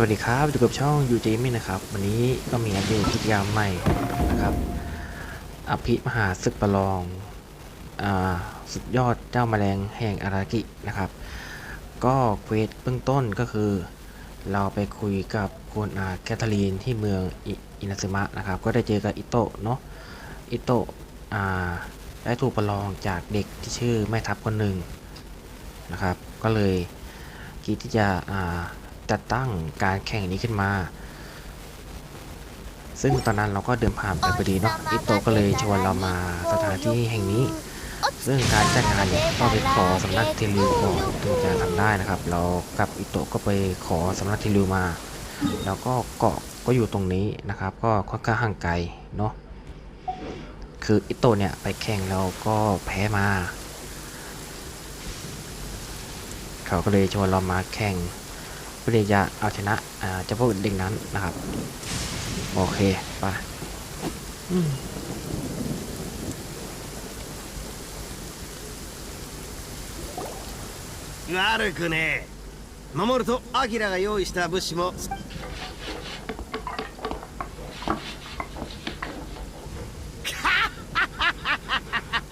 สวัสดีครับอยู่กับช่องยูเจมี่นะครับ วันนี้ก็มีอัปเดตกิจกรรมใหม่นะครับ อภิมหาศึกประลองอาสุดยอดเจ้าแมลงแห่งอารากินะครับ ก็เควสเบื้องต้นก็คือ เราไปคุยกับคุณอาแคทเธอรีนที่เมืองอิอินาซึมะนะครับ ก็ได้เจอกับอิโตะเนาะอิโตะอ่าได้ถูกประลองจากเด็กที่ชื่อแม่ทัพคนหนึ่งนะครับ ก็เลยคิดที่จะอ่า จัดตั้งการแข่งนี้ขึ้นมา ซึ่งตอนนั้นเราก็เดินผ่านไปพอดีเนาะอิโตะก็เลยชวนเรามาสถานที่แห่งนี้ ซึ่งการจัดงานเนี่ยต้องไปขอสำนักเทลิวก่อนถึงจะทำได้นะครับ เรากับอิโตะก็ไปขอสำนักเทลิวมา แล้วก็เกาะก็อยู่ตรงนี้นะครับ ก็ค่อนข้างห่างไกลเนาะคืออิโตะเนี่ยไปแข่งแล้วก็แพ้มา เขาก็เลยชวนเรามาแข่ง พื่อที่จะเอาชนะอ่าเจ้าพวกเด็กนั้นนะครับ โอเคไปอืม 悪くねえ守るとアキラが用意した物資も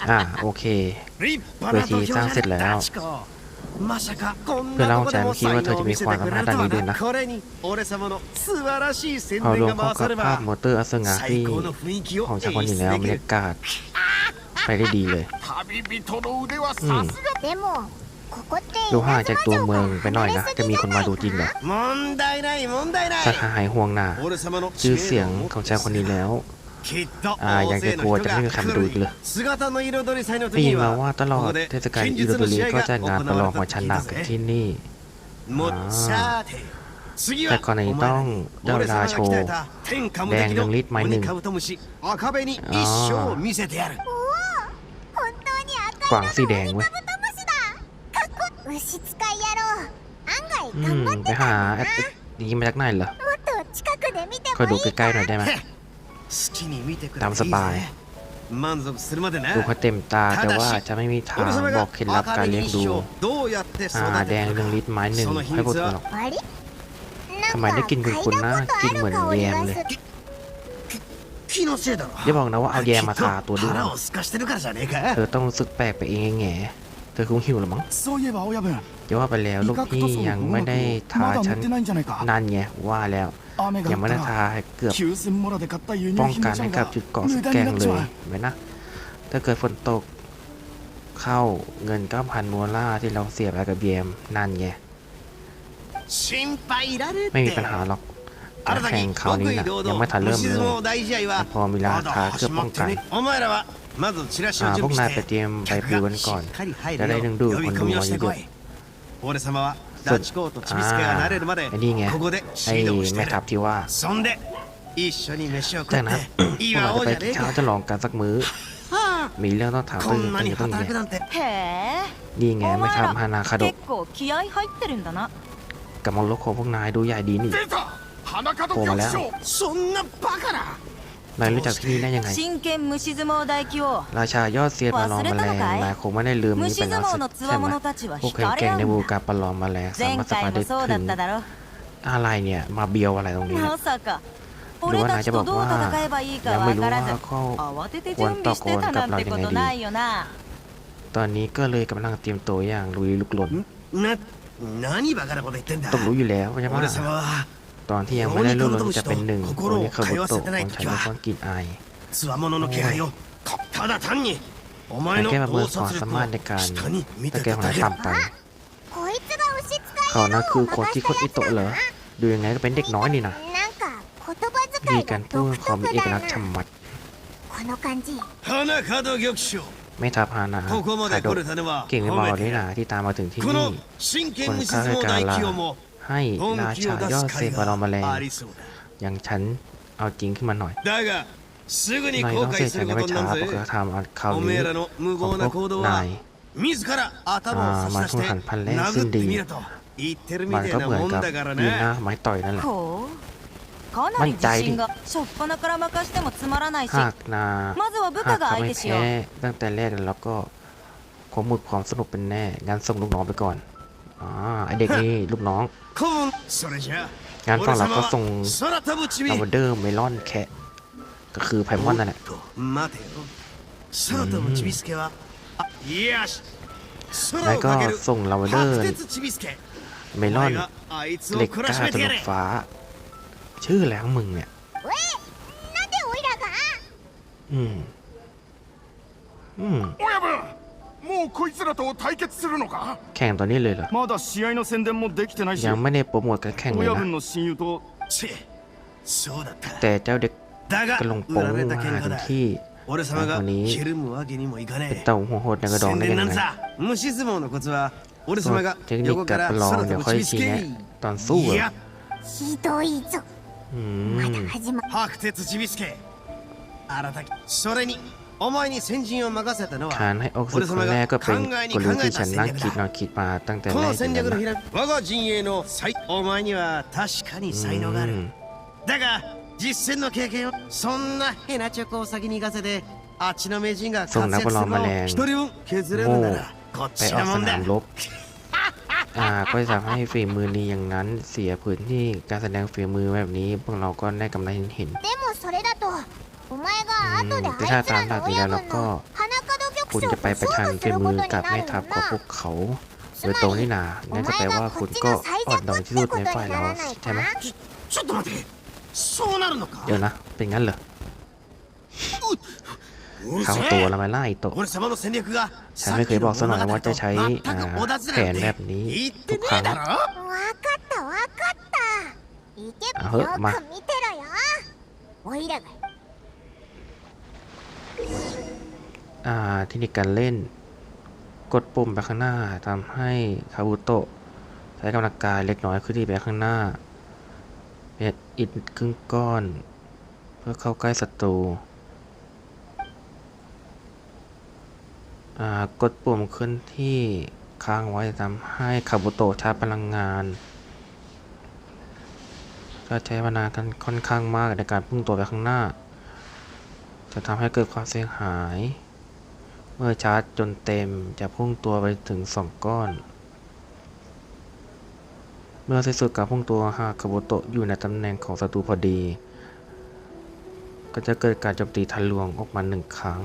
อ่าโอเค 立派な土俵じ เพื่อเล่าใจเมื่อกี้ว่าเธอจะมีความสามารถด้านนี้ด้วยนะเอารวมเข้ากับภาพมอเตอร์อัสงาที่ของชาควันอยู่แล้วบรรยากาศไปได้ดีเลยดูห่างจากตัวเมืองไปหน่อยนะ จะมีคนมาดูจริงเหรอสัตว์หายห่วงหนาชื่อเสียงของชายคนนี้แล้ว อ่ายังจะกลัวจะไม่มีคำดูดเลยได้ยินมาว่าตลอดเทศกาลอิโรโดรีก็จะงานประลองหัวชันะกันที่นี่แต่ก่อนนี้ต้องเดาราโชว์แดงดวงฤทธิ์รไม้หนึ่งกวางสีแดงเว้ยอืมไปหาแอปนี้มาจากไหนเหรอคอยดูใกล้ๆหน่อยได้ไหม ตามสบาย ดูเขาเต็มตาแต่ว่าจะไม่มีทางบอกเคล็ดลับการเลี้ยงดูอาแดงหนึ่งลิตรไม้หนึ่งให้บทหรอกทำไมได้กินคุณๆนะกินเหมือนแยมเลยอย่าบอกนะว่าเอาแยมมาทาตัวด้วยเธอต้องรู้สึกแปลกไปเองแง่ เธอคงหิวหรือมั้งอย่าว่าไปแล้วลูกพี่ยังไม่ได้ทาฉันนั่นไงว่าแล้วยังไม่ได้ทาเกือบป้องกันให้กับจุดเกาะแกงเลยไหมนะถ้าเกิดฝนตกเข้าเงิน9,000มัวล่าที่เราเสียไปกับเบียมนั่นไงไม่มีปัญหาหรอกแข่งคราวนี้นะยังไม่ทันเริ่มเลยพอมีลาคาเกือบป้องกัน พวกนายไปเตรียมใบปลิวันก่อน จะได้ดึงดูดคนดูมาอย่ะๆสุดอ่าไอ้นี่ไงให้แม่ทัพที่ว่าแต่นะพวเราจะไปเช้าจะลองกันสักมื้อ มีเรื่องต้องถามตึงตึงต้องไงนี่ไงแม่ทัพฮานาคาโดะกับมังลกของพวกนายดูใหญ่ดีนี่โผล่มาแล้ว นายรู้จักที่นี่ได้ยังไง ราชายอดเสียประลองมาแมลงนายคงไม่ได้ลืมนี้ไปแล้วสิใช่ไหมพวกแข่งก่งในบูการประลองแมลงสามารถสปาได้ถึงอะไรเนี่ย มาเบียวอะไรตรงนี้หรือว่านายจะบอกว่ายังไม่รู้ว่าเขาควรตะโกนกับเรายังไงดีตอนนี้ก็เลยกำลังเตรียมตัวอย่างลุยลุกลนต้องรู้อยู่แล้วใช่ไหม ตอนที่ยังไม่ได้ลูกลนจะเป็นหนึ่งโรนิคาบุโตะของฉันในความกลิ่นอายแต่แกมาเบิกความสามารถในการตะแกรงขายต่ำไปเขานั่นคือคนที่คนอิโตะเหรอ ดูยังไงก็เป็นเด็กน้อยนี่นะมีการพูดความเอกลักษณ์ธรรมัดไม่ทับฮานาคาโดเก่งไม่เบาเลยนะที่ตามมาถึงที่นี่คนข้าราชการลา ให้ราชายอดเซบารอมาแลงอย่างฉันเอาจริงขึ้นมาหน่อยนายต้องเสียใจไม่ช้าเพราะเขาทำคราวนี้ของพวกนายมาทุ่มงหันพันแรกซึ่งดีมันก็เหมือนกับยืนหน้าไม้ต่อยนั่นแหละมั่นใจดิหากนาหากทำให้แพ้ตั้งแต่แรกแล้วก็คงหมุดความสนุกเป็นแน่งั้นส่งลูกน้องไปก่อน อไอเด็กนี่ลูกน้องงานตอนหลับก็ส่งลาวเดอร์เมลอนแคะก็คือไพมอนนั่นแหละแล้วก็ส่งลาวเดอร์เมลอนเหล็กกล้าตลกฟ้า ชื่อแล้วมึงเนี่ยอืมอืม もうこいつらと対決するのか แข่งตอนนี้เลยเหรอ まだ試合の宣伝もできてないし ยังไม่ได้โปรโมทการแข่งเลย 親 นะ 分の親友とチそうだった แต่เจ้าเด็ก だが ก็ลงโป้ 売 ง られた มา 喧 หา 嘩 ถึง だ ที่ 俺様がここにひるむわけにもいか เป็น ね เต่าหัวโหดในกระ え ดอง 宣 ได้ 伝 ยั なんん ไง さ虫相撲のコツは俺 ส่วน 様が เทคนิค 横か การ ら ประลอง 空 เดี๋ยว 飛ぶ ค่อย チビス ชี้ ケ แนะตอนสู้ い อะ やひどいぞ อื まだ ม 始ま白鉄チビスケ新たきそれに ฐานให้ออกศึกคนแรกก็เป็นกลยุทธ์ที่ฉันนั่งคิดนอนคิดมาตั้งแต่แรกถึงนั้นส่งนักบอลมาแรงโง่ไปออกสนามรบอ่าก็จะทำให้ฝีมือดีอย่างนั้นเสียพื้นที่การแสดงฝีมือแบบนี้พวกเราก็ได้กำไรเห็น แต่ถ้าตามหลักแล้วแล้วก็คุณจะไปประชันเกมมือกับไม่ทับของพวกเขาโดยตรงนี่นานั่นจะแปลว่าคุณก็อ่อนดองที่สุดในฝ่ายเราใช่ไหมเดี๋ยวนะ เป็นงั้นเหรอเข้าตัวละไม่ไล่ตกฉันไม่เคยบอกสนอยว่าจะใช้แผนแบบนี้ทุกครั้งเอาเหอะมา เทคนิคการเล่น กดปุ่มไปข้างหน้าทำให้คาบุโตะใช้กำลังกายเล็กน้อยขึ้นที่ไปข้างหน้าเป็นอิฐครึ่งก้อน เพื่อเข้าใกล้ศัตรูกดปุ่มเคลื่อนที่ค้างไว้ทำให้คาบุโตะชาร์จพลังงานถ้าใช้พลังงากันค่อนข้างมากในการพุ่งตัวไปข้างหน้า จะทำให้เกิดความเสียหาย เมื่อชาร์จจนเต็มจะพุ่งตัวไปถึงสองก้อน เมื่อสิ้นสุดการพุ่งตัวหากคาบุโตะอยู่ในตำแหน่งของศัตรูพอดี ก็จะเกิดการโจมตีทะลวงออกมาหนึ่งครั้ง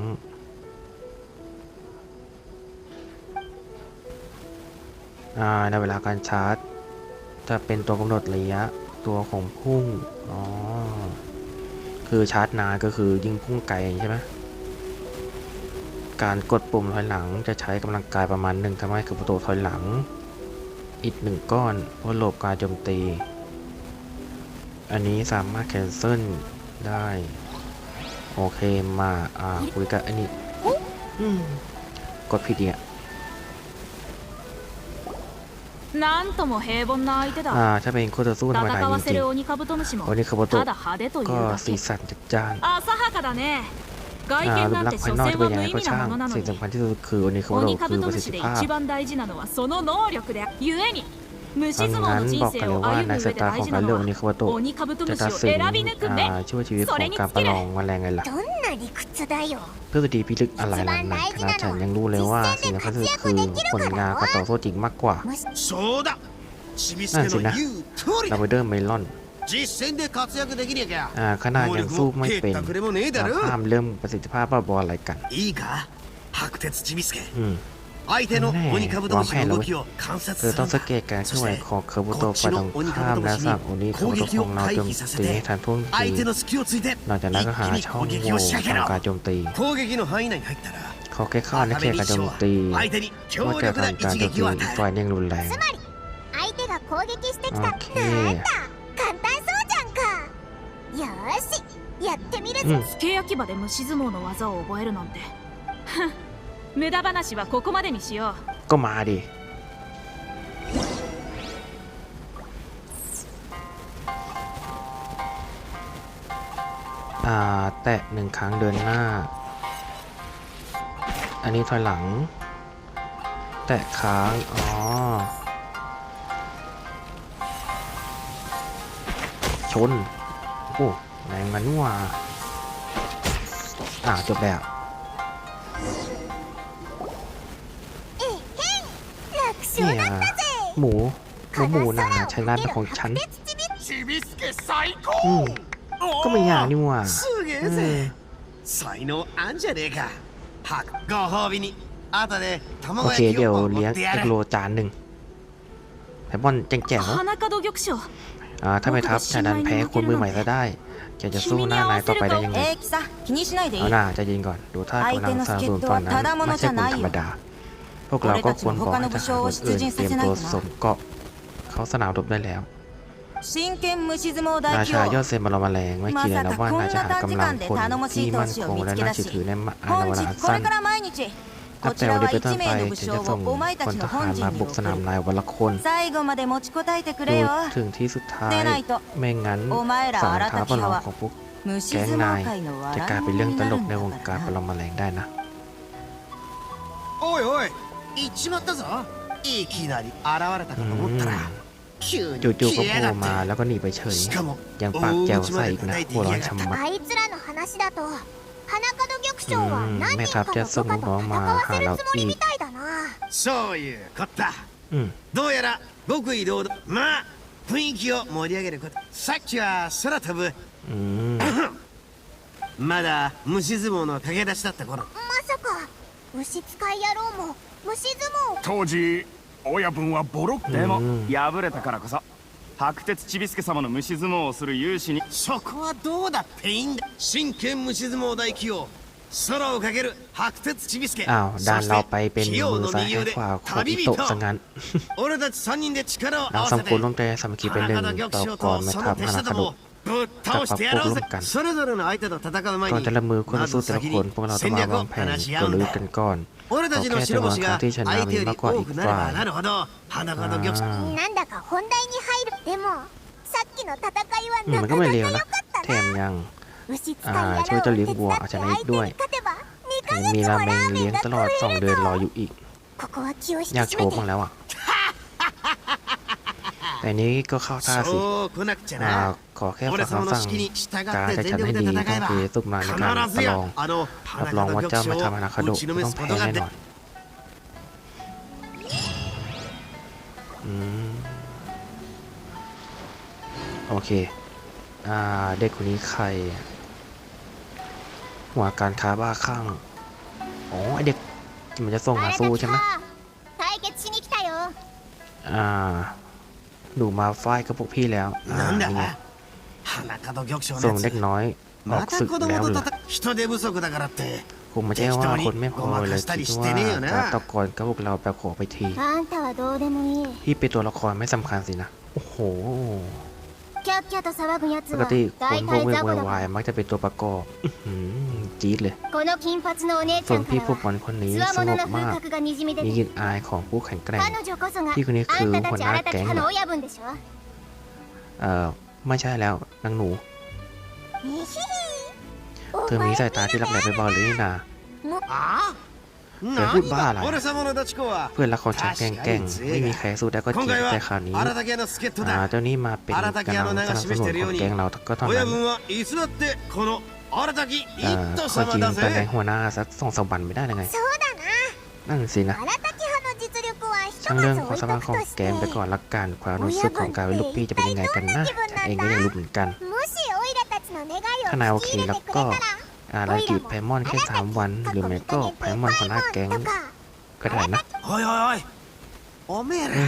ในเวลาการชาร์จ จะเป็นตัวกำหนดระยะตัวของพุ่ง อ๋อ คือชาร์จนานก็คือยิงพุ่งไกลใช่ไหมการกดปุ่มถอยหลังจะใช้กำลังกายประมาณหนึ่งทำให้คาบุโตะถอยหลัง อีกหนึ่งก้อนเพื่อหลบการโจมตี อันนี้สามารถแคนเซิลได้ โอเคมา อ่า คุยกับอันนี้กดผิดเนี่ย なんとも平凡な相手 อ่า だ ถ้าเป็นคู่ต่อสู้ธรรมดา 戦わ จ せ ริง る鬼カブトムシも ๆวันนี้คาบุ た โตะ だ派手という ก็ だ สี け สันจัดจ้าน 浅はかだね外 อ่า 見 รูป なん ลัก て ษณ์ 所 ภายนอก 詮 จะเป็น は ยังไง 無意 ก็ 味な ช่าง ものなの สิ่ง に สำคัญที่สุดคือวันนี้คาบุโตะ 鬼カ คื ブ อ ト ประ ム สิท シ ธิ で ภาพ 一番大事なのはその能力で故に虫 ดังนั้นบอกกันเลยว่านายสตาร์ของการเลือกโอนิคาบโตจะตัดสินช่วยชีวิตของการประลองมาแรงไงล่ะเพื่อสดีพิลึกอะไรล่ะนะขนาดฉันยังรู้เลยว่าสิ่งคัญที่สุดคือผลงานกระต่อสู้จริงมากกว่านั่นสินะลาเวเดอร์เมลอนขนาดยังสู้ไม่เป็นห้ามเริ่มประสิทธิภาพบ้าบออะไรกันอืม 相手の鬼カブトムシの動きを観察 คือ す ต้อ る ง ん สั だ งเกตการเคลื่อนไหว そして ของคาบุโตะฝ่ายตรงข้ามและสั่งโอนิคาบุโตะของเราโจมตีให้ทันท่วงที 相手の隙をついて หลังจากนั้นก็หา 一気に ช่อง 攻撃 โหว่ を仕掛け ทำ ろ การโจมตี 攻撃の範囲内に入ったら เขาแค่เข้าในเขตการโจมตี 相手に強 เมื่อเกิด 力 กา な รการ 一 โจมตี 撃を与 อีก え ฝ่ายยังรุนแรง 相手が攻撃してきた โอเค なんだ簡単そうじゃんかよーしやってみるぞ、うん付け焼き場で虫相撲の技を覚えるなんてふん 無駄話はここまでにしよう ก็มาดิ อ่า แตะหนึ่งครั้งเดินหน้า อันนี้ถอยหลัง แตะค้าง อ๋อ ชน โอ้แรงมันนี่หว่า อ่า จบแล้ว นี่ยหมูหมูหมูนะใช้ร้านเป็นของฉันอืมก็ไม่ยากนี่หว่าโอเคเดี๋ยวเลี้ยงเอกโลจานหนึ่งแต่บอลแจงแอ่าถ้าไม่ทับชายดันแพ้คนมือใหม่ก็ได้จะจะสู้หน้านายต่อไปได้ยังไงเอาหน้าจะยิงก่อน ดูท่าของนางซาโดนตอนนั้นไม่ใช่คนธรรมดา พวกเราก็ควรบอกให้ทหารนอื่นเตรียมตัวสมเกาะเขาสนามรบได้แล้วราชายอดเซนบรมาแรงไม่คิดเลยนะว่านายจะหากำลังคนที่มั่นคงและน่าเชื่อถือในอาณาวันอัสั้นนับแต่วันนี้เป็นต้นไปฉันจะส่งคนทหารมาบุกสนามนายวันละคนดูถึงที่สุดท้ายไม่งั้นสารท้าประลองของพวกแก๊งนายจะกลายเป็นเรื่องตลกในวงการปรมาแรงได้นะโอ้ยโอ้ย 行っちまったぞいきなり現れたかと思ったら急に จู่ๆก็ 消え โผล่ や มา がっ แล้วก็หนีไปเฉย てしかも ยังปากแจวใส่อีกนะหัวร้อนชะมัด あいつらの話だと花門玉将はうん何人かの部下と戦わせるつもりみたいだなそういうこった อืม どうやら極意堂々まあ雰囲気を盛り上げることさっきは空飛ぶ อืม まだ虫相撲の駆け出しだった頃まさか虫使い野郎も 虫相撲当時親分はボロッでもうん敗れたからこそ白鉄ちびすけ様の虫相撲をする勇士にそこはどうだっていいんだ真剣虫相撲大器用空をかける白鉄ちびすけ อ้าวดันเราไปเป็น 器 มื 用 อ の ซ้าย 右 ให้ 腕 ขวาของ 旅 อิ 人 โตะซะงั้น 俺たち3人で力を เรา 合わ สอ せ ง て คนร่วมใจสามัคคีเป็นหนึ่ง 花田玉 ต่อ 将 ก่อน と แม่ そ ทั の พ 手 ฮานา 下 คา ど โด も จับปรับพร่วมกันก่อนจะละมือคนสู้แต่ละคนพวกเราต้องมาวางแผนกลยุทธ์กันก่อนเราแค่จะวางครั้ที่ชนะมีมากกว่าอีกฝ่ายนั่มันก็ไม่เลยนะแถมยังช่วยจะาเลี้ยงวัวอาชนะอีกด้วยมมีราเมงเลี้ยงตลอดสองเดือนรออยู่อีกอยากโชว์บ้างแล้วอะ อันนี้ก็เข้าท่าสิขอแค่ฟังคำสั่งการแต่ฉันให้ดีท่องเทสุกนานในการประลองรับรองว่าเจ้าไม่ทำอนาคตต้องแพ้แน่นอนโอเค อ่า เด็กคนนี้ใคร หัวการค้าบ้าข้างอ๋อไอเด็กมันจะส่งมาสู้ใช่ไหมอ่า หนูมาฝ่ายกับพวกพี่แล้วอ่นี่ไงส่งเด็กน้อยออกศึกแล้วเหรอคงไม่ใช่ว่าคนไม่พอเลยคิดว่าตะกอนกับพวกเราไปขอไปทีพี่เป็นตัวละครไม่สำคัญสินะ โอ้โห ปกติคนพวกเวทวายมักจะเป็นตัวประกอบจี๊ดเลย ส่วนพี่ผู้ปอนคนนี้สงบมาก มีกลิ่นอายของผู้แข็งแกร่งพี่คนนี้คือคนวหน้าแก๊งเออไม่ใช่แล้วนางหนู เธอมีสายตาที่รับแรงไปบอลหรือนี่นา เธอพูดบ้าอะไรเพื่อนรักของฉันแกล้งแกล้งไม่มีใครสู้ได้ก็จริงแต่คราวนี้เจ้านี้มาเป็นกำลังสนับสนุนของแกงเราก็เท่านั้อจริงแต่แกงหัวหน้าสักสองสามวันไม่ได้เลยไงนั่นสินะช่างเรื่องความสมาพของแกงไปก่อนละกันความรู้สึกของการเป็นลูกพี่จะเป็นยังไงกันนะเองก็ยังรู้เหมือนกันถ้านายโอเคแล้วก็ อารากิไพมอนแค่สามวัน หรือไม่ก็ไพมอนคนหน้าแก๊งก็ได้นะเฮ้ยเฮ้ย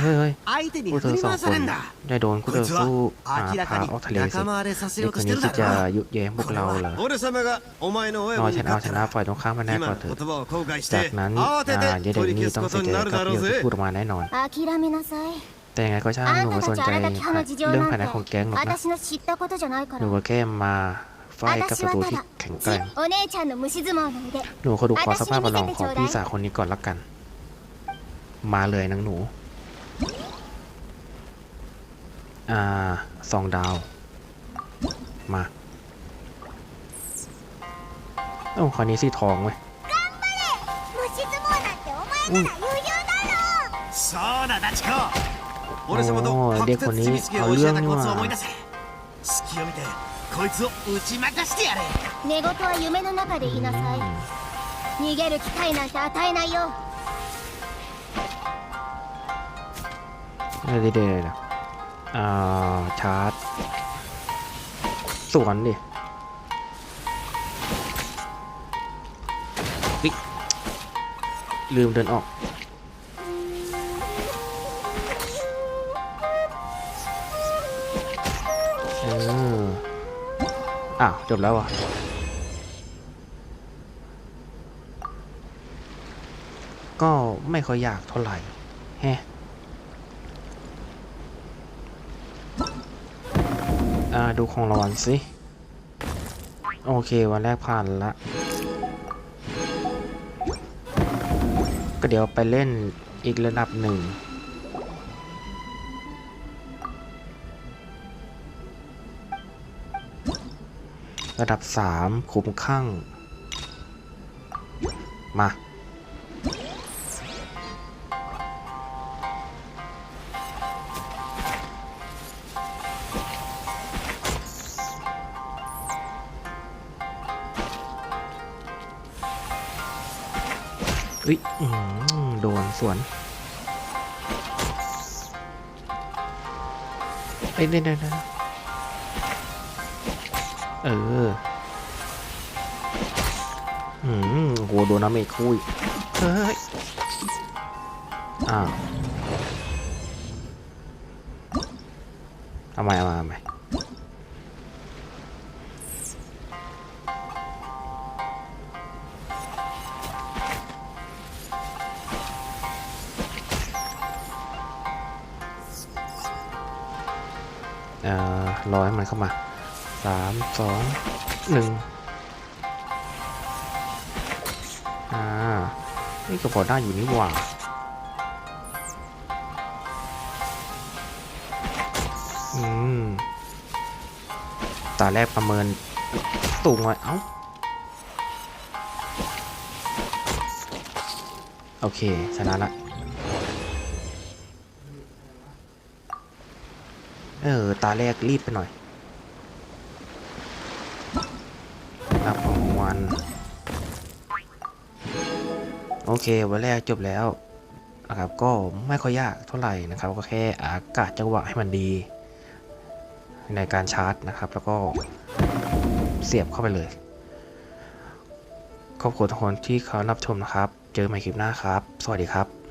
เฮ้ยเฮ้ยผู้เธอสองคนได้โดนคู่ต่อสู้อาพาออกทะเลสิเด็กคนนี้จะยุแย้งพวกเราหรือนอยฉันเอาชนะฝ่ายตรงข้ามมาแน่กว่าเถอะจากนั้นอาเยเดนี่ต้องเสียใจกับเรื่อยที่พูดมาแน่นอนแต่ยังไงก็ช่างหนูสนใจเรื่องภายในของแก๊งหรอกนะหนูก็แค่มา ป้กับศัตูที่แข็งแกร่งหนูขอดูขอสภาพประลองของพี่สาวคนนี้ก่อนละกัน มาเลยนังหนู อ่าสองดาว มาโอ้คราวนี้สีทองเว้ยโอ้เด็กคนนี้เอาเรื่องนี่ว่า チ子俺様とおー白でこに鉄ちびすけを教えたコツをあ思い出せ隙を見てこいつを打ち負かしてやれ寝言は夢の中で言いなさい逃げる機会なんて与えないよ เดี๋ยวเดี๋ยวเดี๋ยวอ่า ฉั ชาร์จ สวนดิวิลืมเดินออก เออ อ้าวจบแล้วอะก็ไม่ค่อยยากเท่าไหร่แฮะอ่าดูของรางวัลสิ โอเค วันแรกผ่านละ ก็เดี๋ยวไปเล่นอีกระดับหนึ่ง ระดับสามคุ้มข้างมา อุ้ยโดนสวนเอ้ยเดี๋ยว เดี๋ยวเดี๋ยวเออ อืมโหโดนน้ำเมฆคุยเฮ้ย อ้าวเอาใหม่เอาใหม่เอาใหม่เอ่อรอให้มันเข้ามา สามสองหนึ่งอ่า นี่ก็พอได้อยู่นี่หว่าอืมตาแรกประเมินสูงไว้เอ้า โอเคชนะละเออ ตาแรกรีบไปหน่อย เควันแรกจบแล้วนะครับก็ไม่ค่อยยากเท่าไหร่นะครับ ก็แค่อากาศจังหวะให้มันดี ในการชาร์จนะครับ แล้วก็เสียบเข้าไปเลย ขอบคุณทุกคนที่เขารับชมนะครับ เจอกันใหม่คลิปหน้าครับ สวัสดีครับ